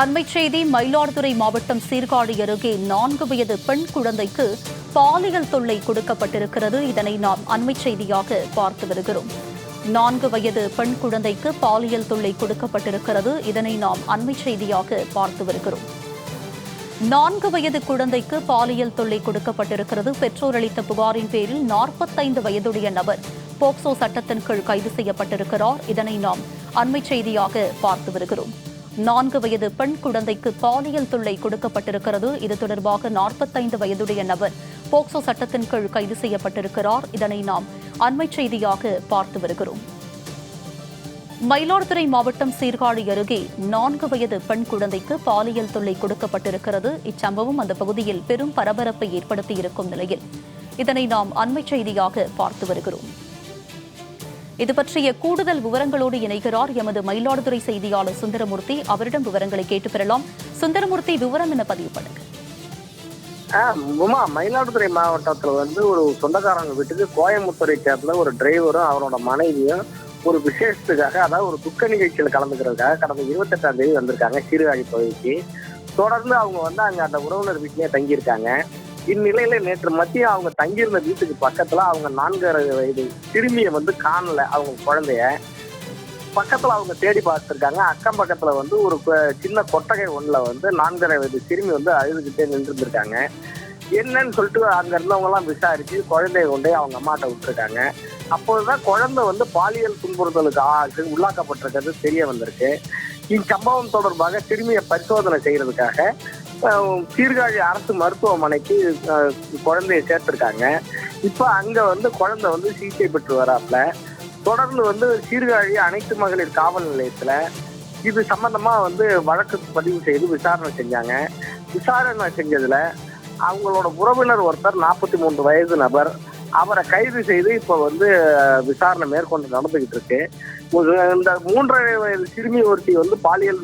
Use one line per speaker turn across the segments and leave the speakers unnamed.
அண்மைச் செய்தி மயிலாடுதுறை மாவட்டம் சீர்காழி அருகே நான்கு வயது பெண் குழந்தைக்கு பாலியல் தொல்லை கொடுக்கப்பட்டிருக்கிறது. இதனை நாம் அண்மைச் செய்தியாக பார்த்து வருகிறோம். நான்கு வயது பெண் குழந்தைக்கு பாலியல் தொல்லை கொடுக்கப்பட்டிருக்கிறது. இதனை நாம் அண்மைச் செய்தியாக பார்த்து வருகிறோம். நான்கு வயது குழந்தைக்கு பாலியல் தொல்லை கொடுக்கப்பட்டிருக்கிறது. பெற்றோர் அளித்த புகாரின் பேரில் நாற்பத்தைந்து வயதுடைய நபர் போக்சோ சட்டத்தின் கீழ் கைது செய்யப்பட்டிருக்கிறார். இதனை நாம் அண்மைச் செய்தியாக பார்த்து வருகிறோம். நான்கு வயது பெண் குழந்தைக்கு பாலியல் தொல்லை கொடுக்கப்பட்டிருக்கிறது. இது தொடர்பாக நாற்பத்தைந்து வயதுடைய நபர் போக்சோ சட்டத்தின் கீழ் கைது செய்யப்பட்டிருக்கிறார். இதனை நாம் அண்மைச் செய்தியாக பார்த்து வருகிறோம். மயிலாடுதுறை மாவட்டம் சீர்காழி அருகே நான்கு வயது பெண் குழந்தைக்கு பாலியல் தொல்லை கொடுக்கப்பட்டிருக்கிறது. இச்சம்பவம் அந்த பகுதியில் பெரும் பரபரப்பை ஏற்படுத்தியிருக்கும் நிலையில். இதனை நாம் அண்மைச் செய்தியாக பார்த்து வருகிறோம். இது பற்றிய கூடுதல் விவரங்களோடு இணைகிறார் எமது மயிலாடுதுறை செய்தியாளர் சுந்தரமூர்த்தி. அவரிடம் விவரங்களை கேட்டு பெறலாம். சுந்தரமூர்த்தி விவரம் என பதிவு பண்ணுங்க.
ஆ, உமா மயிலாடுதுறை மாவட்டத்துல வந்து ஒரு சொந்தக்காரங்க வீட்டுக்கு கோயம்புத்தூரை சேர்ந்த ஒரு டிரைவரும் அவரோட மனைவியும் ஒரு விசேஷத்துக்காக அதாவது ஒரு துக்க நிகழ்ச்சியில கலந்துக்கிறதுக்காக கடந்த இருபத்தெட்டாம் தேதி வந்திருக்காங்க சீர்காழி பகுதிக்கு. தொடர்ந்து அவங்க வந்து அங்க அந்த உறவினர் வீட்டிலேயே தங்கியிருக்காங்க. இந்நிலையில நேற்று மதியம் அவங்க தங்கியிருந்த வீட்டுக்கு பக்கத்துல அவங்க நான்கரை வயது சிறுமியை வந்து காணல அவங்க குழந்தைய. பக்கத்துல அவங்க தேடி பார்த்துருக்காங்க. அக்கம் பக்கத்துல வந்து ஒரு சின்ன கொட்டகை ஒண்ணுல வந்து நான்கரை வயது சிறுமி வந்து அழுதுகிட்டே நின்று இருந்திருக்காங்க என்னன்னு சொல்லிட்டு அங்க இருந்தவங்க எல்லாம் விசாரிச்சு குழந்தைய கொண்டு அவங்க அம்மாட்ட விட்டுருக்காங்க. அப்போதுதான் குழந்தை வந்து பாலியல் துன்புறுத்தலுக்கு ஆக்கு உள்ளாக்கப்பட்டிருக்கிறது தெரிய வந்திருக்கு. இச்சம்பவம் தொடர்பாக சிறுமியை பரிசோதனை செய்யறதுக்காக சீர்காழி அரசு மருத்துவமனைக்கு குழந்தையை குழந்தைய சேர்த்திருக்காங்க. இப்போ அங்க வந்து குழந்தை வந்து சிகிச்சை பெற்று வராப்ல தொடர்ந்து வந்து சீர்காழி அனைத்து மகளிர் காவல் நிலையத்துல இது சம்பந்தமா வந்து வழக்கு பதிவு செய்து விசாரணை செஞ்சாங்க. விசாரணை செஞ்சதுல அவங்களோட உறவினர் ஒருத்தர் நாற்பத்தி மூன்று வயது நபர். அவரை கைது செய்து இப்போ வந்து விசாரணை மேற்கொண்டு நடந்துகிட்டு இருக்கு. இந்த மூன்றரை வயது சிறுமி ஒருத்தி வந்து பாலியல்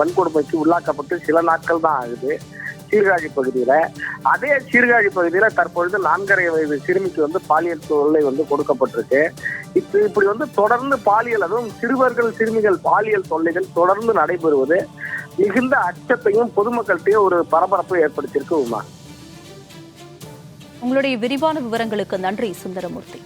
வன்கொடுமைக்கு உள்ளாக்கப்பட்டு சில நாட்கள் தான் ஆகுது. சீர்காழி பகுதியில. அதே சீர்காழி பகுதியில தற்பொழுது நான்கரை வயது சிறுமிக்கு வந்து பாலியல் தொல்லை வந்து கொடுக்கப்பட்டிருக்கு. இப்ப இப்படி வந்து தொடர்ந்து பாலியல் அதுவும் சிறுவர்கள் சிறுமிகள் பாலியல் தொல்லைகள் தொடர்ந்து நடைபெறுவது மிகுந்த அச்சத்தையும் பொதுமக்கள்கிட்டயும் ஒரு பரபரப்பை ஏற்படுத்தியிருக்கு உமா?
உங்களுடைய விரிவான விவரங்களுக்கு நன்றி சுந்தரமூர்த்தி.